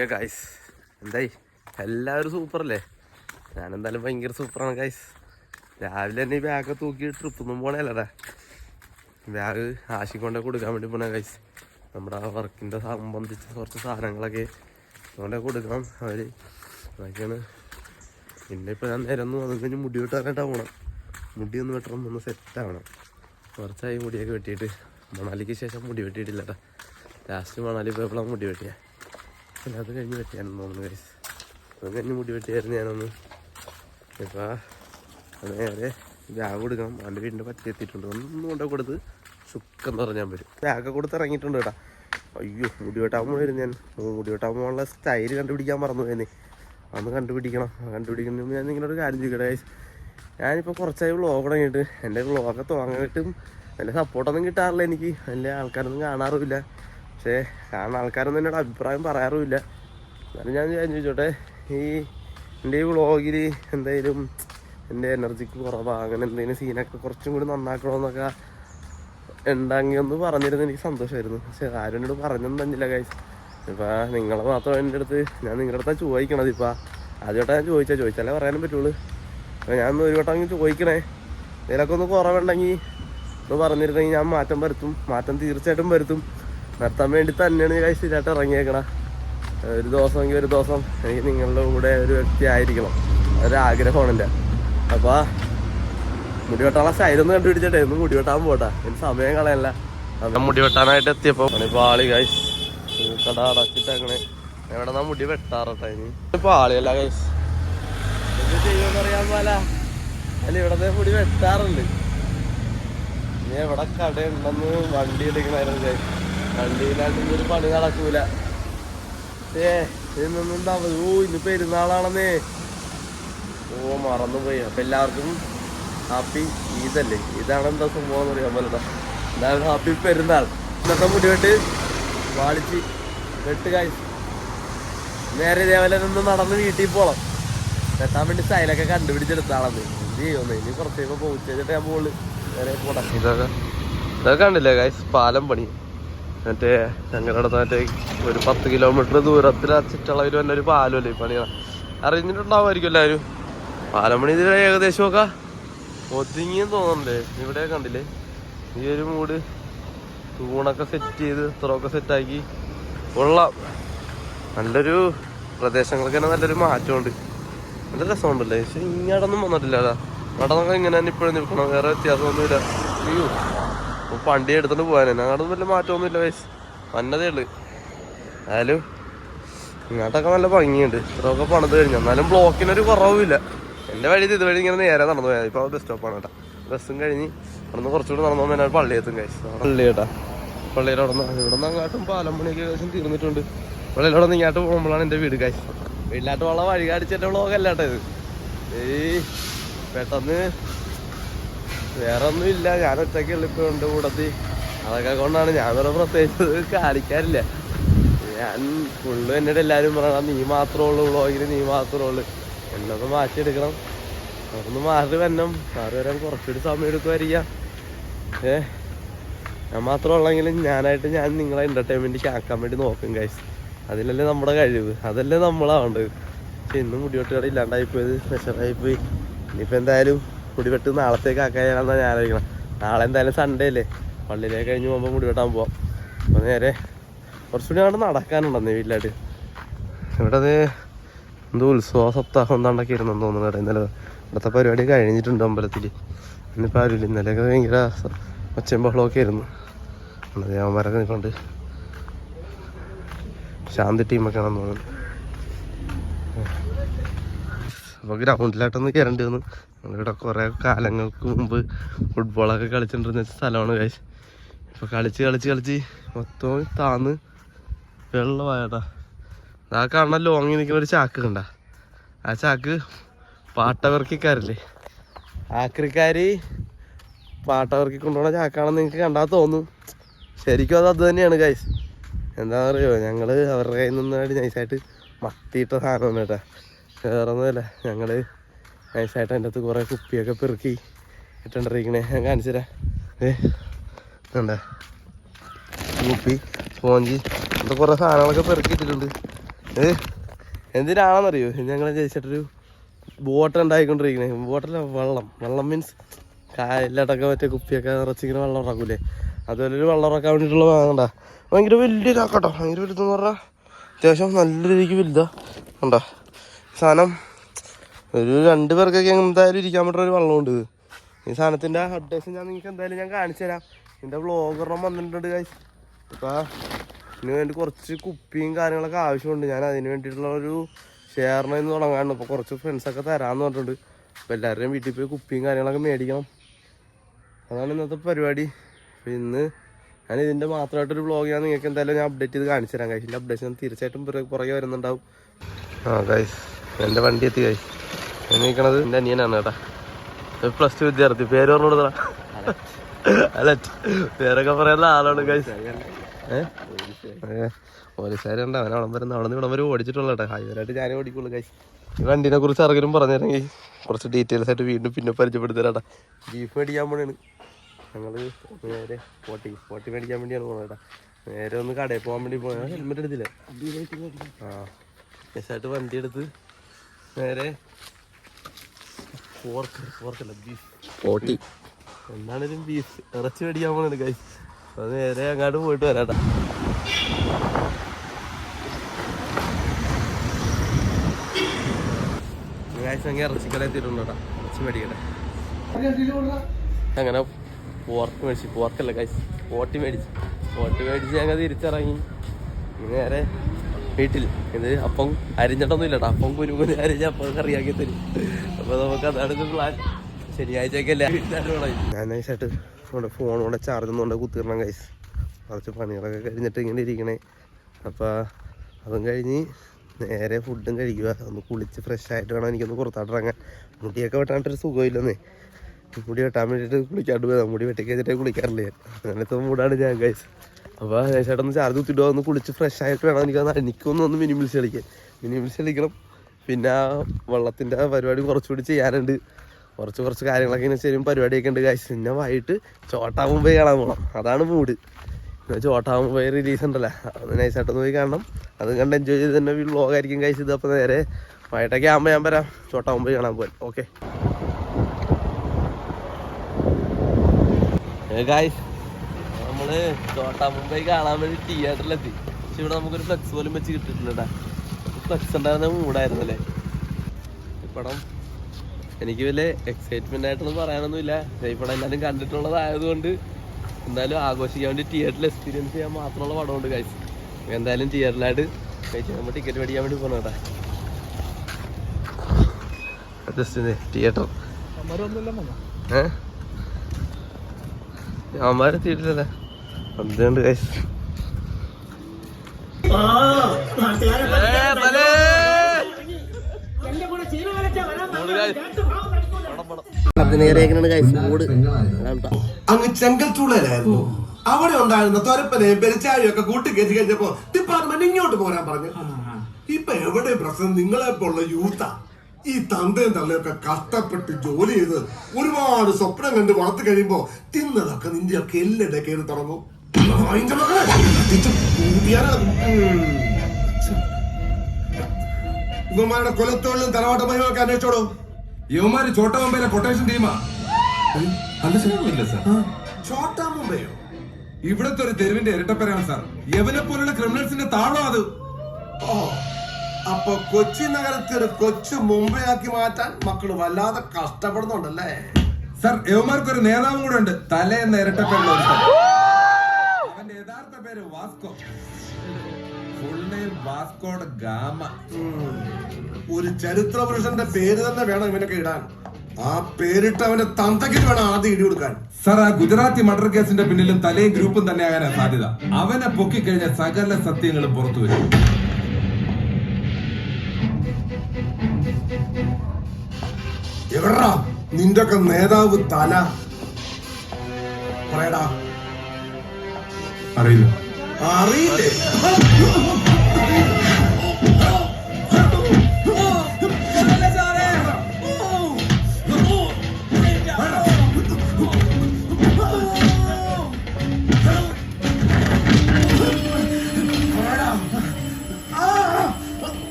ഏ ഗൈസ് എന്തായി? എല്ലാവരും സൂപ്പർ അല്ലേ ഞാനെന്തായാലും ഭയങ്കര സൂപ്പറാണ് ഗൈസ് രാവിലെ തന്നെ ഈ ബാഗ് തൂക്കി ട്രിപ്പൊന്നും പോണേലടാ. ബാഗ് ആശിക്കൊണ്ടേ കൊടുക്കാൻ വേണ്ടി പോണേ ഗൈസ് നമ്മുടെ ആ വർക്കിന്റെ സംബന്ധിച്ച കുറച്ച് സാധനങ്ങളൊക്കെ കൊണ്ടേ കൊടുക്കണം. അവർ അതൊക്കെയാണ്. പിന്നെ ഇപ്പോൾ ഞാൻ നേരം ഒന്ന് കഴിഞ്ഞ് മുടി വെട്ടാനായിട്ടാണ് പോകണം മുടി ഒന്ന് വെട്ടണം ഒന്ന് സെറ്റ് ആവണം. കുറച്ചായി മുടിയൊക്കെ വെട്ടിയിട്ട്. മണാലിക്ക് ശേഷം മുടി വെട്ടിയിട്ടില്ലടാ ലാസ്റ്റ് മണാലി പോയപ്പോഴാണ് മുടി വെട്ടിയ. പിന്നെ അത് കഴിഞ്ഞ് വെട്ടിയാണെന്ന് തോന്നുന്നു ഗൈസ് അത് കഴിഞ്ഞ് മുടി വെട്ടിയായിരുന്നു ഞാനൊന്ന്. ഇപ്പം അത് നേരെ ബാഗ് കൊടുക്കണം അവന്റെ വീടിന്റെ പറ്റി എത്തിയിട്ടുണ്ട്. ഒന്നും കൊണ്ടേ കൊടുത്ത് സുഖം പറഞ്ഞാൽ വരും ബാഗൊക്കെ കൊടുത്ത് ഇറങ്ങിയിട്ടുണ്ട് കേട്ടാ അയ്യോ മുടി വെട്ടാകുമ്പോൾ വരും ഞാൻ മുടി വെട്ടാകുമ്പോഴുള്ള സ്റ്റൈൽ കണ്ടുപിടിക്കാൻ മറന്നു പോയെന്നേ അന്ന് കണ്ടുപിടിക്കണം കണ്ടുപിടിക്കുന്ന ഞാൻ നിങ്ങളൊരു കാര്യം ഗൈസ് ഞാനിപ്പോൾ കുറച്ചായി വ്ളോഗ് തുടങ്ങിയിട്ട്. എന്റെ വ്ളോഗൊക്കെ തുടങ്ങിയിട്ടും വലിയ സപ്പോർട്ടൊന്നും കിട്ടാറില്ല എനിക്ക്. വലിയ ആൾക്കാരൊന്നും കാണാറുമില്ല. പക്ഷേ കാണുന്ന ആൾക്കാരൊന്നും എന്നോട് അഭിപ്രായം പറയാറുമില്ല. എന്നാലും ഞാൻ ചോദിച്ചോട്ടെ ഈ എന്റെ ഈ വ്ളോഗിൽ എന്തായാലും എന്റെ എനർജിക്ക് കുറവാണ് അങ്ങനെ എന്തെങ്കിലും സീനൊക്കെ കുറച്ചും കൂടി നന്നാക്കണമെന്നൊക്കെ ഉണ്ടെങ്കിൽ ഒന്ന് പറഞ്ഞിരുന്നു. എനിക്ക് സന്തോഷമായിരുന്നു പക്ഷെ ആരും എന്നോട് പറഞ്ഞൊന്നും തന്നില്ല ഗൈസ് ഇപ്പം നിങ്ങൾ മാത്രം എന്റെ അടുത്ത് ഞാൻ നിങ്ങളുടെ അടുത്താ ചോദിക്കണത്. ഇപ്പം ആദ്യമായിട്ടാണ് ഞാൻ ചോദിച്ചാൽ ചോദിച്ചാലേ പറയാനും പറ്റുള്ളൂ. അപ്പോൾ ഞാൻ ഒരു വട്ടം അങ്ങ് ചോദിക്കണേ. ഇതിലൊക്കെ ഒന്ന് കുറവുണ്ടെങ്കിൽ ഒന്ന് പറഞ്ഞിരുന്നെങ്കിൽ ഞാൻ മാറ്റം വരുത്തും. മാറ്റം തീർച്ചയായിട്ടും വരുത്തും. നിർത്താൻ വേണ്ടി തന്നെയാണ് ഞാൻ സ്ഥിരമായിട്ട് ഇറങ്ങിയേക്കണ. ഒരു ദിവസമെങ്കിൽ ഒരു ദിവസം എനിക്ക് നിങ്ങളുടെ കൂടെ ഒരു വ്യക്തി ആയിരിക്കണം. ഒരാഗ്രഹമാണ് എന്റെ അപ്പോൾ മുടി വെട്ടാനുള്ള ഒന്ന് കണ്ടുപിടിച്ചിട്ടേ. ഒന്ന് മുടി വെട്ടാൻ പോട്ടാ. എനിക്ക് സമയം കളയല്ല. മുടിവെട്ടാനായിട്ട് മുടി വെട്ടാനായിട്ട് എത്തിയപ്പോ പാളി ആളി ഗൈസ് കട അങ്ങനെ എവിടെ നാ മുടി വെട്ടാറട്ടെ ഇനി? പാളിയല്ല ആളിയല്ല ഗൈസ് എന്ത് ചെയ്യുമെന്ന് അറിയാൻ പോലെ അല്ല ഇവിടത്തെ മുടി വെട്ടാറുണ്ട്. ഇനി എവിടെ കടയുണ്ടെന്ന് വണ്ടി എടുക്കണായിരുന്നു ഗൈസ് വണ്ടിയിലാണ്ട് ഒരു പണി നടക്കൂല. ഏ ഇന്നൊന്നും ഓ ഇന്ന് പെരുന്നാളാണെന്നേ. ഓ മറന്നുപോയി. അപ്പൊ എല്ലാവർക്കും ഹാപ്പി ഈദല്ലേ? ഇതാണ് എന്താ സംഭവം അറിയാൻ പറ്റില്ല എന്തായാലും ഹാപ്പി പെരുന്നാൾ. ഇന്നത്തെ മുടിവെട്ട് വാളിച്ച് വെട്ട് കായ് നേരെ ഇതേപോലെ നിന്ന് നടന്ന് വീട്ടിൽ പോകണം വെട്ടാൻ വേണ്ടി സ്റ്റൈലൊക്കെ കണ്ടുപിടിച്ചെടുത്താളന്ന്. എന്ത് ഇനി കുറച്ചേപ്പോ പോയിട്ട് ഞാൻ പോടാം ഇതൊക്കെ ഇതൊക്കെ കണ്ടില്ലേ ഗൈസ് പാലം പണി. മറ്റേ ഞങ്ങളുടെ മറ്റേ ഒരു പത്ത് കിലോമീറ്റർ ദൂരത്തിൽ ചുറ്റളവിൽ തന്നെ ഒരു പാലമല്ലേ ഈ പണിയാണ് അറിഞ്ഞിട്ടുണ്ടാവുമായിരിക്കും എല്ലാവരും. പാലം പണി ഇതിൽ ഏകദേശം ഒക്കെ ഒതുങ്ങിയെന്ന് തോന്നണ്ടേ ഇവിടെ കണ്ടില്ലേ? ഈ ഒരു മൂട് തൂണൊക്കെ സെറ്റ് ചെയ്ത് ഇത്രയൊക്കെ സെറ്റാക്കി ഉള്ള നല്ലൊരു പ്രദേശങ്ങൾക്ക് തന്നെ നല്ലൊരു മാറ്റമുണ്ട്. നല്ല രസമുണ്ടല്ലേ? പക്ഷെ ഇങ്ങോട്ടൊന്നും വന്നിട്ടില്ല അവിടെ ഇങ്ങനെ തന്നെ ഇപ്പോഴും നിൽക്കണം. വേറെ വ്യത്യാസമൊന്നുമില്ല. അയ്യോ പണ്ടി വണ്ടി എടുത്തോണ്ട് പോകാനെ. അങ്ങോട്ടൊന്നും വലിയ മാറ്റമൊന്നുമില്ല വയസ്സ് വന്നതേ ഉള്ളു. എന്നാലും ഇങ്ങോട്ടൊക്കെ നല്ല ഭംഗിയുണ്ട്. ഇത്രയൊക്കെ പണിത് കഴിഞ്ഞു. എന്നാലും ബ്ലോക്കിനൊരു കുറവുമില്ല. എന്റെ വഴി ഇത് വഴി ഇങ്ങനെ നേരെ നടന്നു പോയാൽ ഇപ്പോൾ ബസ് സ്റ്റോപ്പാണ് കേട്ടോ. ബസ്സും കഴിഞ്ഞ് അവിടുന്ന് കുറച്ചുകൂടി നടന്നു പോകുമ്പോൾ പള്ളി എത്തും കഴിച്ചു പള്ളി കേട്ടാ? പള്ളിയുടെ അവിടെ നിന്ന് ഇവിടെ നിന്ന് അങ്ങോട്ടും പാലം പണിയൊക്കെ ഏകദേശം തീർന്നിട്ടുണ്ട്. പള്ളിയുടെ അവിടെ ഇങ്ങോട്ട് പോകുമ്പോഴാണ് എന്റെ വീട് കാശ് വീട്ടിലാട്ട് ഉള്ള വഴി വ്ളോഗല്ല കേട്ടോ ഇത്. ഏയ്. പെട്ടെന്ന് വേറെ ഒന്നും ഇല്ല. ഞാൻ ഒറ്റയ്ക്കുള്ള ഇപ്പൊ ഉണ്ട് കൂടത്തി. അതൊക്കെ കൊണ്ടാണ് ഞാൻ വേറെ പ്രത്യേകിച്ച് കാണിക്കാറില്ല. ഞാൻ ഫുള്ള് എന്നോട് എല്ലാവരും പറയണം നീ മാത്രമേ ഉള്ളൂ വ്ളോഗിൽ നീ മാത്രമേ ഉള്ളൂ. എന്നൊന്ന് മാറ്റിയെടുക്കണം. അതൊന്ന് മാറി വരണം. മാറി വരാൻ കുറച്ചൊരു സമയം എടുക്കുമായിരിക്കാം. ഏ? ഞാൻ മാത്രം ഉള്ളെങ്കിലും ഞാനായിട്ട് ഞാൻ നിങ്ങളെ എന്റർടൈൻമെന്റ് ആക്കാൻ വേണ്ടി നോക്കും കൈസ് അതിലല്ലേ നമ്മുടെ കഴിവ്. അതല്ലേ നമ്മളാവേണ്ടത്. പക്ഷെ ഇന്ന് മുടിവെട്ട് കട ഇല്ലാണ്ടായിപ്പോയത്. പ്രഷറായിപ്പോയി ഇനിയിപ്പോൾ എന്തായാലും മുടിവെട്ട് നാളത്തേക്ക് ആക്കാനാണെന്നാണ് ഞാൻ ആലോചിക്കണം. നാളെ എന്തായാലും സൺഡേ അല്ലേ? പള്ളിയിലേക്ക് കഴിഞ്ഞ് പോകുമ്പോൾ മുടിവെട്ടാൻ പോവാം. അപ്പോൾ നേരെ കുറച്ചുകൂടി അങ്ങോട്ട് നടക്കാനുണ്ടെന്നേ വീട്ടിലായിട്ട്. ഇവിടെ അത് എന്തോ ഉത്സവ സപ്താഹം എന്താണ്ടൊക്കെ ഇരുന്നെന്ന് തോന്നുന്നു കേട്ടോ ഇന്നലെ. ഇവിടുത്തെ പരിപാടി കഴിഞ്ഞിട്ടുണ്ട് അമ്പലത്തിൽ ഇന്നിപ്പോൾ ആരുമില്ല. ഇന്നലെയൊക്കെ ഭയങ്കര ഒച്ചയും ബഹളമൊക്കെ ആയിരുന്നു. ദേവന്മാരൊക്കെ നിൽക്കുന്നുണ്ട് ശാന്തി ടീമൊക്കെ ആണെന്ന് തോന്നുന്നു. അപ്പോൾ ഗ്രൗണ്ടിലായിട്ടൊന്ന് കയറേണ്ടി വന്നു. ഞങ്ങളിവിടെ കുറേ കാലങ്ങൾക്ക് മുമ്പ് ഫുട്ബോളൊക്കെ കളിച്ചിട്ടുണ്ടിരുന്ന സ്ഥലമാണ് കാശ് ഇപ്പോൾ കളിച്ച് കളിച്ച് കളിച്ച് മൊത്തം താന്ന് വെള്ളമായതാ. ആ കാണാൻ ലോങ്ങി നിൽക്കുന്ന ഒരു ചാക്ക് കണ്ട. ആ ചാക്ക് പാട്ടവർക്കിക്കാരല്ലേ ആക്രിക്കാർ പാട്ടവർക്കി കൊണ്ടുപോണ ചാക്കാണെന്ന് നിങ്ങൾക്ക് കണ്ടാൽ തോന്നും. ശരിക്കും അത് അത് തന്നെയാണ് ഗൈസ് പറയുക ഞങ്ങൾ അവരുടെ കയ്യിൽ നിന്നായിട്ട് നൈസായിട്ട് മത്തിയിട്ട സാധനം കേട്ടാ വേറെ ഒന്നുമല്ല ഞങ്ങൾ നൈസായിട്ട് അതിന്റെ അകത്ത് കുറേ കുപ്പിയൊക്കെ പെറുക്കി ഇട്ടുണ്ടിരിക്കണേ ഞാൻ കാണിച്ചു തരാം. ഏ എന്താ കുപ്പി സ്പോഞ്ച് അങ്ങനത്തെ കുറേ സാധനങ്ങളൊക്കെ പെറുക്കി ഇട്ടിട്ടുണ്ട്. ഏ എന്തിനാണെന്നറിയോ? ഞങ്ങൾ ജയിച്ചിട്ടൊരു ബോട്ട് ഉണ്ടായിക്കൊണ്ടിരിക്കണേ. ബോട്ടല്ല വെള്ളം. വെള്ളം മീൻസ് കായലിലടക്കം മറ്റേ കുപ്പിയൊക്കെ നിറച്ചിങ്ങനെ വെള്ളം ഇറക്കൂലേ അതുപോലെ ഒരു വെള്ളം ഇറക്കാൻ വേണ്ടിയിട്ടുള്ള വാങ്ങണ്ട ഭയങ്കര വലിയ ഇതാക്കട്ടോ ഭയങ്കര വലുതെന്ന് പറഞ്ഞാൽ അത്യാവശ്യം നല്ല രീതിക്ക് വലുതാ. കണ്ടോ. സാധനം. ഒരു രണ്ട് പേർക്കൊക്കെ എന്തായാലും ഇരിക്കാൻ പറ്റുന്ന ഒരു വള്ളമുണ്ട്. ഈ സാധനത്തിന്റെ അഡ്രസ് ഞാൻ നിങ്ങൾക്ക് എന്തായാലും ഞാൻ കാണിച്ചു തരാം. എന്റെ വ്ളോഗറിനും വന്നിട്ടുണ്ട് കൈ ഇപ്പം ഇതിന് വേണ്ടി കുറച്ച് കുപ്പിയും കാര്യങ്ങളൊക്കെ ആവശ്യമുണ്ട്. ഞാൻ അതിന് വേണ്ടിയിട്ടുള്ള ഒരു ഷെയറിനെന്ന് തുടങ്ങാണ് ഇപ്പൊ കുറച്ച് ഫ്രണ്ട്സൊക്കെ തരാന്ന് പറഞ്ഞിട്ടുണ്ട്. അപ്പോൾ എല്ലാവരുടെയും വീട്ടിൽ പോയി കുപ്പിയും കാര്യങ്ങളൊക്കെ മേടിക്കണം. അതാണ് ഇന്നത്തെ പരിപാടി. അപ്പോൾ ഇന്ന് ഞാൻ ഇതിന്റെ മാത്രമായിട്ടൊരു വ്ളോഗ് ഞാൻ നിങ്ങൾക്ക് എന്തായാലും ഞാൻ അപ്ഡേറ്റ് ചെയ്ത് കാണിച്ചു തരാം അപ്ഡേറ്റ് അപ്ഡേഷൻ തീർച്ചയായിട്ടും പുറകെ വരുന്നുണ്ടാവും. ആ ഗൈസ് എന്റെ വണ്ടി എത്തി കഴി ഞാൻ നിൽക്കണത് എന്റെ അനിയനാണ് കേട്ടാ. പ്ലസ് ടു വിദ്യാർത്ഥി. പേര് പറഞ്ഞു കൊടുത്തടാ അലറ്റ്. പേരൊക്കെ പറയുന്ന ആളാണ് ഗൈസ് ഏഹ് പോലീസുകാരുണ്ട് അവൻ അവിടെ വരുന്ന അവിടെ നിന്ന് ഇവിടം വരെ ഓടിച്ചിട്ടുള്ള കേട്ടോ. ഹൈവരായിട്ട് ഞാനേ ഓടിക്കുള്ളൂ കൈ ഈ വണ്ടിനെ കുറിച്ച് ആർക്കെങ്കിലും പറഞ്ഞിരുന്നെങ്കിൽ കുറച്ച് ഡീറ്റെയിൽസ് ആയിട്ട് വീണ്ടും പിന്നെ പരിചയപ്പെടുത്തി തരാട്ടാ ബീഫ് മേടിക്കാൻ പോണേണ്. ഞങ്ങൾ നേരെ പോട്ടി പോട്ടി മേടിക്കാൻ വേണ്ടിയാണ് പോണത് കേട്ടാ. നേരെ ഒന്ന് കടയിൽ പോകാൻ വേണ്ടി പോയ ഹെൽമെറ്റ് എടുത്തില്ലേ? ആ. നൈസായിട്ട് വണ്ടി എടുത്ത് നേരെ ബീഫ് എന്താണേലും ബീഫ് ഇറച്ചി മേടിക്കാൻ പോണത് കൈ അത് നേരെ അങ്ങോട്ട് പോയിട്ട് വരാട്ടാ. ഗൈസ് അങ്ങനെ ഇറച്ചിക്കട എത്തിയിട്ടുണ്ട് കേട്ടോ. ഇറച്ചി മേടിക്കട്ടെ. അങ്ങനെ പോർക്ക് മേടിച്ചു. പോർക്കല്ല കൈ പോട്ടി മേടിച്ചു. പോട്ടി മേടിച്ച് ഞങ്ങൾ തിരിച്ചിറങ്ങി. നേരെ വീട്ടിൽ ഇത് അപ്പം അരിഞ്ഞിട്ടൊന്നും ഇല്ലട്ടോ അപ്പം കുരുമുരി അരിഞ്ഞ അപ്പം കറിയാക്കി തരും. അപ്പൊ നമുക്ക് അതാണ് പ്ലാൻ ശനിയാഴ്ചയൊക്കെ അല്ലേ ഫോൺ കൊണ്ട് ചാർജ് ഒന്നുകൊണ്ട് കുത്തിരണം കൈസ് കുറച്ച് പണികളൊക്കെ കഴിഞ്ഞിട്ട് ഇങ്ങനെ ഇരിക്കണേ. അപ്പോൾ അതും കഴിഞ്ഞ് നേരെ ഫുഡും കഴിക്കുക. ഒന്ന് കുളിച്ച് ഫ്രഷ് ആയിട്ട് വേണം. എനിക്കൊന്ന് പുറത്തോട്ടിറങ്ങാൻ മുടിയൊക്കെ വെട്ടാണ്ടൊരു സുഖമില്ലെന്നേ. മുടി വെട്ടാൻ വേണ്ടിയിട്ട് കുളിക്കാണ്ട് പോയതാണ് മുടി വെട്ടി കഴിഞ്ഞിട്ടേ കുളിക്കാറില്ല അങ്ങനത്തെ മൂടാണ് ഞാൻ ഗൈസ് അപ്പോൾ ചേട്ടൻ ചാർജ് കുത്തിയിട്ട് ഒന്ന് കുളിച്ച് ഫ്രഷ് ആയിട്ട് വേണം എനിക്കൊന്ന് എനിക്കൊന്ന് ഒന്ന് മിനി മിനിമിൽസ് കളിക്കാൻ മിനിമിൽസ് കളിക്കണം പിന്നെ വെള്ളത്തിന്റെ പരിപാടി കുറച്ചുകൂടി ചെയ്യാനുണ്ട് കുറച്ച് കുറച്ച് കാര്യങ്ങളൊക്കെ ഇങ്ങനെ ചെയ്യും പരിപാടിയൊക്കെ ഉണ്ട് ഗൈസ് പിന്നെ വൈകിട്ട് ചോട്ടാകുമ്പോൾ പോയി കാണാൻ പോകണം അതാണ് മൂഡ് പിന്നെ ചോട്ടാകുമ്പോൾ പോയി റിലീസ് ഉണ്ടല്ലോ അത് നൈസായിട്ടൊന്ന് പോയി കാണണം അത് കണ്ട് എൻജോയ് ചെയ്ത് തന്നെ വ്ളോഗായിരിക്കും കഴിച്ച് ഇത് അപ്പോൾ നേരെ വൈകിട്ടൊക്കെ ആകുമ്പോൾ ഞാൻ വരാം ചോട്ടാകുമ്പോൾ കാണാൻ പോകാൻ ഓക്കെ ഗായ്സ് നമ്മൾ ചോട്ടാ മുംബൈ കാണാൻ വേണ്ടി തിയേറ്ററിലെത്തി പക്ഷെ ഇവിടെ നമുക്കൊരു ഫ്ലെക്സ് പോലും വെച്ച് കിട്ടിയിട്ടുണ്ട് ഫ്ലക്സ് ഉണ്ടായിരുന്ന മൂടായിരുന്നല്ലേ? പടം എനിക്ക് വലിയ എക്സൈറ്റ്മെന്റ് ആയിട്ടൊന്നും പറയാനൊന്നുമില്ല. ഈ പടം എല്ലാവരും കണ്ടിട്ടുള്ളതായതുകൊണ്ട് എന്തായാലും ആഘോഷിക്കാൻ വേണ്ടി തിയേറ്ററിൽ എക്സ്പീരിയൻസ് ചെയ്യാൻ മാത്രമുള്ള പടമുണ്ട് കാഴ്ച എന്തായാലും തിയേറ്ററിലായിട്ട് കഴിച്ച് നമ്മൾ ടിക്കറ്റ് മേടിക്കാൻ വേണ്ടി പോകണം കേട്ടാ ജസ്റ്റ് തിയേറ്റർ ഏഹ് അമ്മാരെത്തിയിട്ടില്ലല്ലേ അതുകൊണ്ട് guys. ഏ, തലേ. മൂട് guys. പടം, പടം. അതിനേറെയൊക്കെയാണ് guys, മൂട്. അതാണ് ട്ടോ. അങ്ങ് ചെങ്കൽച്ചൂളയിലായിരുന്നു അവിടെ ഉണ്ടായിരുന്ന തൊരപ്പനെയും പെരിച്ചാഴിയും ഒക്കെ കൂട്ടിക്കയറ്റി കഴിഞ്ഞപ്പോ ഡിപ്പാർട്ട്മെന്റ് ഇങ്ങോട്ട് പോരാൻ പറഞ്ഞു. ഇപ്പൊ എവിടെ പ്രശ്നം നിങ്ങളെ പോലുള്ള യൂത്താ. ഈ തന്തയും തള്ളയൊക്കെ കഷ്ടപ്പെട്ട് ജോലി ചെയ്ത് ഒരുപാട് സ്വപ്നം കണ്ട് വളർത്തി കഴിയുമ്പോ തിന്നതൊക്കെ നിന്റെ ഒക്കെ എല്ലിടെ കയറി തുടങ്ങും. ഇവന്മാരുടെ കൊലത്തോളിലും തലവാട്ടമയും ഒക്കെ അന്വേഷിച്ചോളൂ യുവമാര് ചോട്ട മുംബൈയിലെ കൊട്ടേഷൻ ടീമാ അല്ല സാർ ചോട്ടാ മുംബൈയോ ഇവിടത്തെ ഒരു തെരുവിന്റെ ഇരട്ടപ്പരാണ് സാർ യവനെ പോലുള്ള ക്രിമിനൽസിന്റെ താഴോ അത്? ഓ അപ്പൊ കൊച്ചി നഗരത്തെ ഒരു കൊച്ചു മുംബൈ ആക്കി മാറ്റാൻ മക്കൾ വല്ലാതെ കഷ്ടപ്പെടുന്നുണ്ടല്ലേ? സർ യവമാർക്ക് ഒരു നേതാവും കൂടെ ഉണ്ട്. തല എന്ന ഇരട്ടപ്പേരുള്ള അവന്റെ യഥാർത്ഥ പേര് Vasco. Full name Vasco da Gama. ഒരു ചരിത്ര പുരുഷന്റെ പേര് തന്നെ വേണം ഇവനൊക്കെ ഇടാൻ. ആ പേരിട്ട് അവന്റെ തന്തയ്ക്ക് വേണം ആദ്യം ഇടി കൊടുക്കാൻ. സർ ആ ഗുജറാത്തി മർഡർ കേസിന്റെ പിന്നിലും തലയും ഗ്രൂപ്പും തന്നെ ആകാനാണ് സാധ്യത. അവനെ പൊക്കിക്കഴിഞ്ഞ സകല സത്യങ്ങളും പുറത്തു വരും. എവിടാ നിന്റെ ഒക്കെ നേതാവ് തല. പറയടാ. അറിയില്ല. അറിയില്ലേ?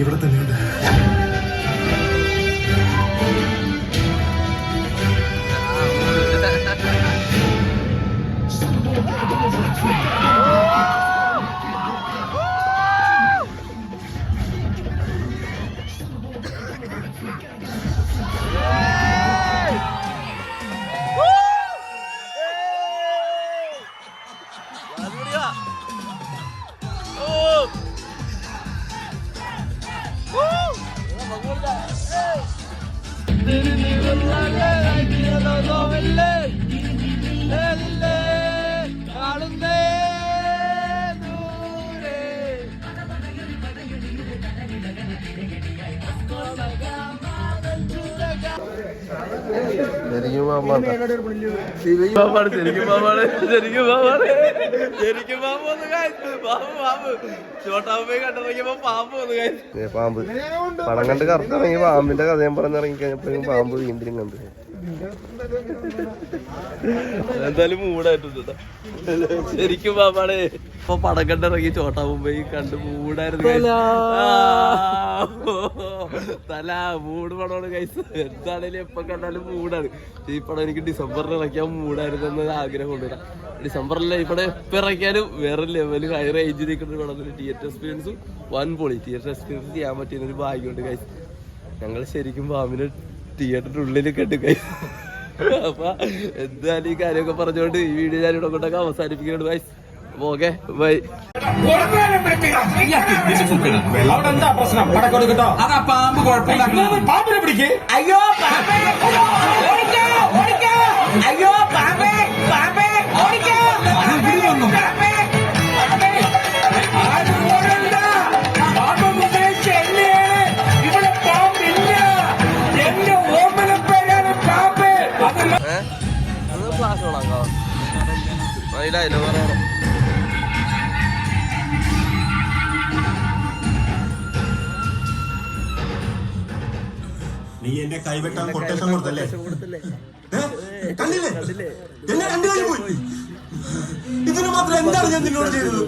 ഇവിടെ തന്നെയുണ്ട്. ശരിക്കും പാമ്പാണ് പാമ്പാണ് ശരിക്കും പാമ്പാണ് ശരിക്കും പാമ്പാണ് ശരിക്കും പാമ്പ്. ഒന്ന് കായ്ച്ചു പാമ്പ് പാമ്പ് ചോട്ടാമ്പേ കണ്ടിറങ്ങിയപ്പോ പാമ്പ് ഒന്ന് കായ്ച്ചു പാമ്പ് പണം കണ്ട് കറക്റ്റിറങ്ങി പാമ്പിന്റെ കഥ ഞാൻ പറഞ്ഞിറങ്ങി കഴിഞ്ഞപ്പോഴും പാമ്പ് വീണ്ടും കണ്ടു. എന്തായാലും മൂടായിട്ടുണ്ട് ശരിക്കും പാപ്പാടേ ഇപ്പൊ പടം കണ്ടിറങ്ങി ചോട്ടാമ്പേ കണ്ട് മൂടായിരുന്നു തല. മൂട് പടമാണ് കൈസ് എന്താണേലും എപ്പൊ കണ്ടാലും മൂടാണ്. ഈ പടം എനിക്ക് ഡിസംബറിൽ ഇറക്കിയാൽ മൂടായിരുന്നു ആഗ്രഹം ആഗ്രഹമുണ്ട് ഡിസംബറിൽ ഡിസംബറിലെ ഇവിടെ എപ്പോ ഇറക്കിയാലും വേറെ ലെവൽ ഹൈ റേഞ്ച് നിൽക്കുന്ന പടത്തിന് തിയേറ്റർ എക്സ്പീരിയൻസും വൺ പൊളി തിയേറ്റർ എക്സ്പീരിയൻസ് ചെയ്യാൻ പറ്റിയ ഒരു ഭാഗ്യമുണ്ട് കൈസ് ഞങ്ങൾ ശരിക്കും പാമ്പിന് തിയേറ്ററിന്റെ ഉള്ളിൽ കണ്ടു കൈ. അപ്പൊ എന്തായാലും ഈ കാര്യമൊക്കെ പറഞ്ഞുകൊണ്ട് ഈ വീഡിയോ ഞാൻ ഇവിടെ കൊണ്ടൊക്കെ അവസാനിപ്പിക്കുന്നുണ്ട് ബൈ ഓക്കെ ബൈ എന്താ പ്രശ്നം പാമ്പ് അയ്യോ അയ്യോ പാമ്പേ പാമ്പേ. പറയണം നീ എന്നെ കൈവെട്ടാൻ കൊട്ടേഷൻ കൊടുത്തല്ലേ? കണ്ടില്ലേ? എന്നെ രണ്ടു കഴിഞ്ഞു പോയി. ഇതിന് മാത്രം എന്താണ് ഞാൻ നിന്നോട് ചെയ്തത്?